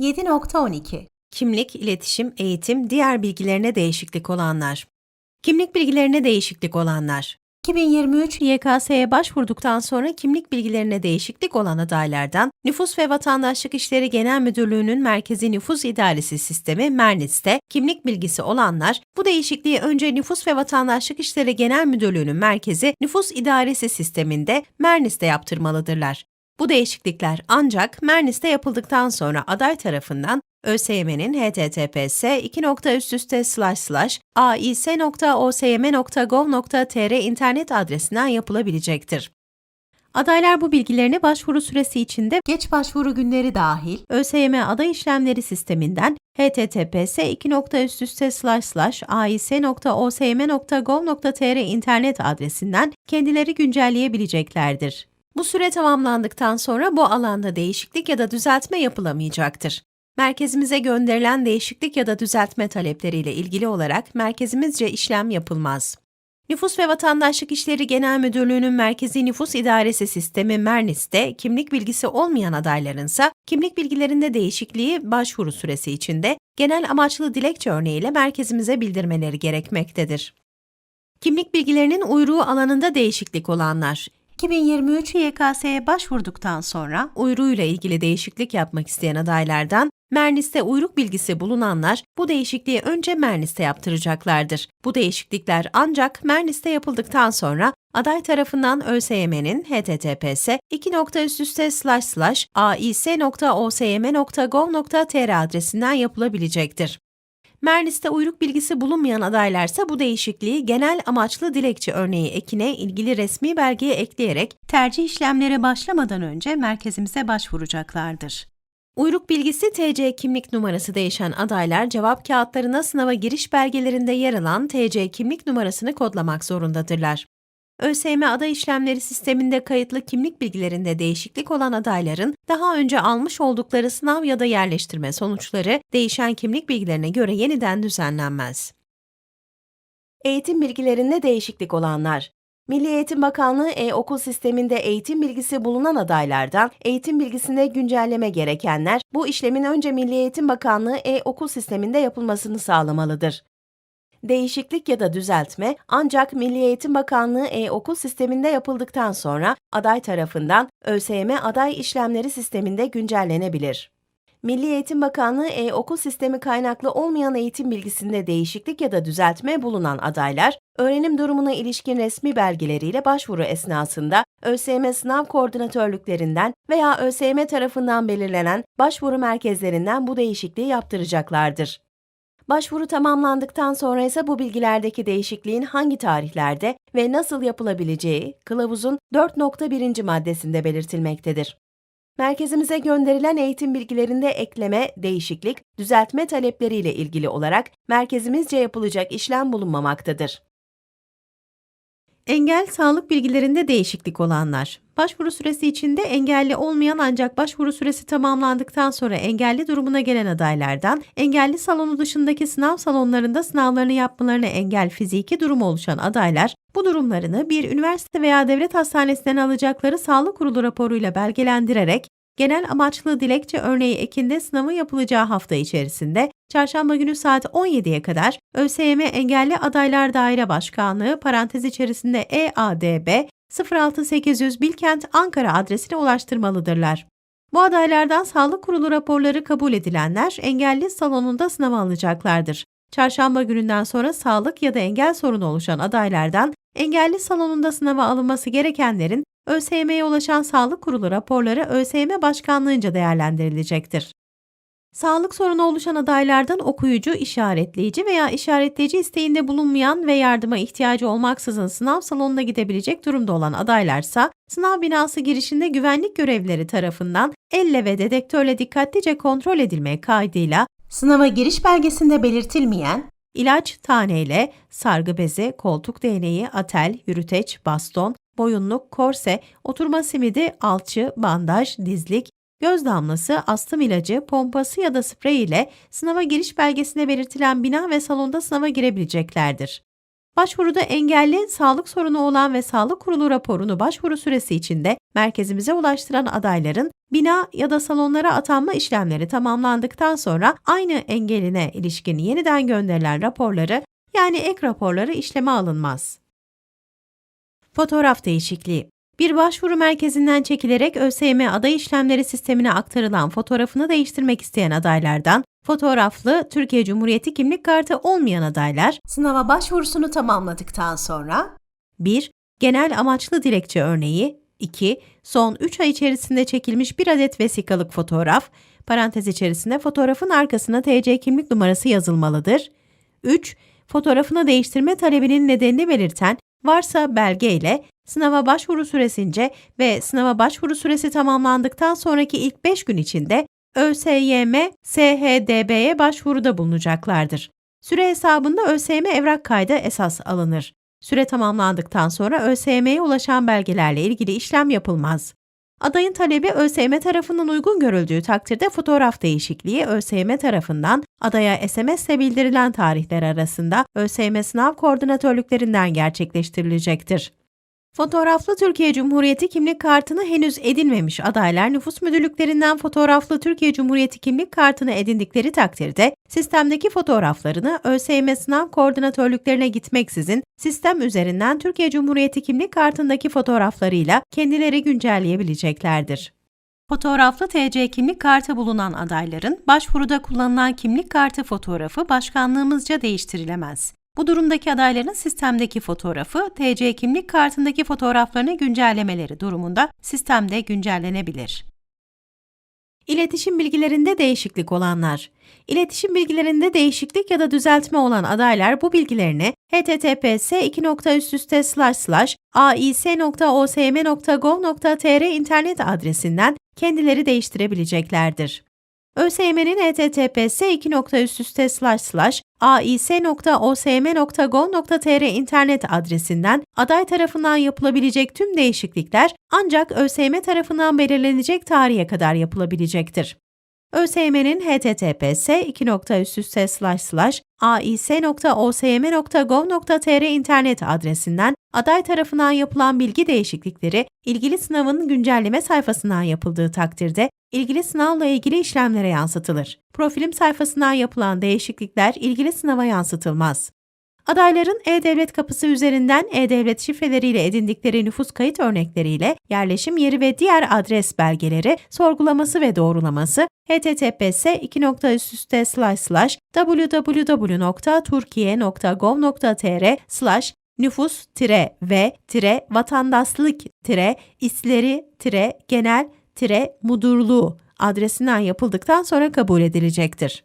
7.12 Kimlik, iletişim, eğitim, diğer bilgilerine değişiklik olanlar. Kimlik bilgilerine değişiklik olanlar. 2023 YKS'ye başvurduktan sonra kimlik bilgilerine değişiklik olan adaylardan Nüfus ve Vatandaşlık İşleri Genel Müdürlüğü'nün Merkezi Nüfus İdaresi Sistemi MERNİS'te kimlik bilgisi olanlar, bu değişikliği önce Nüfus ve Vatandaşlık İşleri Genel Müdürlüğü'nün Merkezi Nüfus İdaresi Sisteminde MERNİS'te yaptırmalıdırlar. Bu değişiklikler ancak MERNİS'te yapıldıktan sonra aday tarafından ÖSYM'nin https ais.osym.gov.tr internet adresinden yapılabilecektir. Adaylar bu bilgilerini başvuru süresi içinde geç başvuru günleri dahil ÖSYM aday işlemleri sisteminden https ais.osym.gov.tr internet adresinden kendileri güncelleyebileceklerdir. Bu süre tamamlandıktan sonra bu alanda değişiklik ya da düzeltme yapılamayacaktır. Merkezimize gönderilen değişiklik ya da düzeltme talepleriyle ilgili olarak merkezimizce işlem yapılmaz. Nüfus ve Vatandaşlık İşleri Genel Müdürlüğü'nün Merkezi Nüfus İdaresi Sistemi MERNİS'te kimlik bilgisi olmayan adaylarınsa kimlik bilgilerinde değişikliği başvuru süresi içinde genel amaçlı dilekçe örneğiyle merkezimize bildirmeleri gerekmektedir. Kimlik bilgilerinin uyruğu alanında değişiklik olanlar, 2023 YKS'ye başvurduktan sonra uyruğuyla ilgili değişiklik yapmak isteyen adaylardan Mernis'te uyruk bilgisi bulunanlar bu değişikliği önce Mernis'te yaptıracaklardır. Bu değişiklikler ancak Mernis'te yapıldıktan sonra aday tarafından ÖSYM'nin https ais.osym.gov.tr adresinden yapılabilecektir. Mernis'te uyruk bilgisi bulunmayan adaylarsa bu değişikliği genel amaçlı dilekçe örneği ekine ilgili resmi belgeye ekleyerek tercih işlemlere başlamadan önce merkezimize başvuracaklardır. Uyruk bilgisi TC kimlik numarası değişen adaylar cevap kağıtlarına sınava giriş belgelerinde yer alan TC kimlik numarasını kodlamak zorundadırlar. ÖSYM aday işlemleri sisteminde kayıtlı kimlik bilgilerinde değişiklik olan adayların daha önce almış oldukları sınav ya da yerleştirme sonuçları değişen kimlik bilgilerine göre yeniden düzenlenmez. Eğitim bilgilerinde değişiklik olanlar Milli Eğitim Bakanlığı e-okul sisteminde eğitim bilgisi bulunan adaylardan eğitim bilgisinde güncelleme gerekenler bu işlemin önce Milli Eğitim Bakanlığı e-okul sisteminde yapılmasını sağlamalıdır. Değişiklik ya da düzeltme ancak Milli Eğitim Bakanlığı e-okul sisteminde yapıldıktan sonra aday tarafından ÖSYM aday işlemleri sisteminde güncellenebilir. Milli Eğitim Bakanlığı e-okul sistemi kaynaklı olmayan eğitim bilgisinde değişiklik ya da düzeltme bulunan adaylar, öğrenim durumuna ilişkin resmi belgeleriyle başvuru esnasında ÖSYM sınav koordinatörlüklerinden veya ÖSYM tarafından belirlenen başvuru merkezlerinden bu değişikliği yaptıracaklardır. Başvuru tamamlandıktan sonra ise bu bilgilerdeki değişikliğin hangi tarihlerde ve nasıl yapılabileceği kılavuzun 4.1. maddesinde belirtilmektedir. Merkezimize gönderilen eğitim bilgilerinde ekleme, değişiklik, düzeltme talepleriyle ilgili olarak merkezimizce yapılacak işlem bulunmamaktadır. Engel sağlık bilgilerinde değişiklik olanlar. Başvuru süresi içinde engelli olmayan ancak başvuru süresi tamamlandıktan sonra engelli durumuna gelen adaylardan engelli salonu dışındaki sınav salonlarında sınavlarını yapmalarına engel fiziki durumu oluşan adaylar bu durumlarını bir üniversite veya devlet hastanesinden alacakları sağlık kurulu raporuyla belgelendirerek genel amaçlı dilekçe örneği ekinde sınavı yapılacağı hafta içerisinde çarşamba günü saat 17'ye kadar ÖSYM Engelli Adaylar Daire Başkanlığı parantez içerisinde EADB 06800 Bilkent Ankara adresine ulaştırmalıdırlar. Bu adaylardan sağlık kurulu raporları kabul edilenler engelli salonunda sınava alacaklardır. Çarşamba gününden sonra sağlık ya da engel sorunu oluşan adaylardan engelli salonunda sınava alınması gerekenlerin ÖSYM'ye ulaşan sağlık kurulu raporları ÖSYM Başkanlığınca değerlendirilecektir. Sağlık sorunu oluşan adaylardan okuyucu, işaretleyici veya işaretleyici isteğinde bulunmayan ve yardıma ihtiyacı olmaksızın sınav salonuna gidebilecek durumda olan adaylarsa, sınav binası girişinde güvenlik görevlileri tarafından elle ve dedektörle dikkatlice kontrol edilmeye kaydıyla sınava giriş belgesinde belirtilmeyen ilaç, taneyle, sargı bezi, koltuk değneği, atel, yürüteç, baston, boyunluk, korse, oturma simidi, alçı, bandaj, dizlik, göz damlası, astım ilacı, pompası ya da sprey ile sınava giriş belgesine belirtilen bina ve salonda sınava girebileceklerdir. Başvuruda engelli, sağlık sorunu olan ve sağlık kurulu raporunu başvuru süresi içinde merkezimize ulaştıran adayların bina ya da salonlara atanma işlemleri tamamlandıktan sonra aynı engeline ilişkin yeniden gönderilen raporları yani ek raporları işleme alınmaz. Fotoğraf değişikliği bir başvuru merkezinden çekilerek ÖSYM aday işlemleri sistemine aktarılan fotoğrafını değiştirmek isteyen adaylardan fotoğraflı Türkiye Cumhuriyeti kimlik kartı olmayan adaylar sınava başvurusunu tamamladıktan sonra 1. Genel amaçlı dilekçe örneği 2. Son 3 ay içerisinde çekilmiş bir adet vesikalık fotoğraf, parantez içerisinde fotoğrafın arkasına TC kimlik numarası yazılmalıdır. 3. Fotoğrafını değiştirme talebinin nedenini belirten varsa belge ile sınava başvuru süresince ve sınava başvuru süresi tamamlandıktan sonraki ilk 5 gün içinde ÖSYM SHDB'ye başvuruda bulunacaklardır. Süre hesabında ÖSYM evrak kaydı esas alınır. Süre tamamlandıktan sonra ÖSYM'ye ulaşan belgelerle ilgili işlem yapılmaz. Adayın talebi ÖSYM tarafından uygun görüldüğü takdirde fotoğraf değişikliği ÖSYM tarafından adaya SMS ile bildirilen tarihler arasında ÖSYM sınav koordinatörlüklerinden gerçekleştirilecektir. Fotoğraflı Türkiye Cumhuriyeti kimlik kartını henüz edinmemiş adaylar nüfus müdürlüklerinden fotoğraflı Türkiye Cumhuriyeti kimlik kartını edindikleri takdirde sistemdeki fotoğraflarını ÖSYM sınav koordinatörlüklerine gitmeksizin sistem üzerinden Türkiye Cumhuriyeti kimlik kartındaki fotoğraflarıyla kendileri güncelleyebileceklerdir. Fotoğraflı TC kimlik kartı bulunan adayların başvuruda kullanılan kimlik kartı fotoğrafı başkanlığımızca değiştirilemez. Bu durumdaki adayların sistemdeki fotoğrafı TC kimlik kartındaki fotoğraflarını güncellemeleri durumunda sistemde güncellenebilir. İletişim bilgilerinde değişiklik olanlar. İletişim bilgilerinde değişiklik ya da düzeltme olan adaylar bu bilgilerini https ais.osm.gov.tr internet adresinden kendileri değiştirebileceklerdir. ÖSYM'nin https ais.osm.gov.tr internet adresinden aday tarafından yapılabilecek tüm değişiklikler ancak ÖSYM tarafından belirlenecek tarihe kadar yapılabilecektir. ÖSYM'nin https ais.osm.gov.tr internet adresinden aday tarafından yapılan bilgi değişiklikleri ilgili sınavın güncelleme sayfasından yapıldığı takdirde ilgili sınavla ilgili işlemlere yansıtılır. Profilim sayfasından yapılan değişiklikler ilgili sınava yansıtılmaz. Adayların E-Devlet kapısı üzerinden E-Devlet şifreleriyle edindikleri nüfus kayıt örnekleriyle yerleşim yeri ve diğer adres belgeleri sorgulaması ve doğrulaması https www.turkiye.gov.tr nüfus-v-vatandaşlık-isleri-genel-mudurluğu adresinden yapıldıktan sonra kabul edilecektir.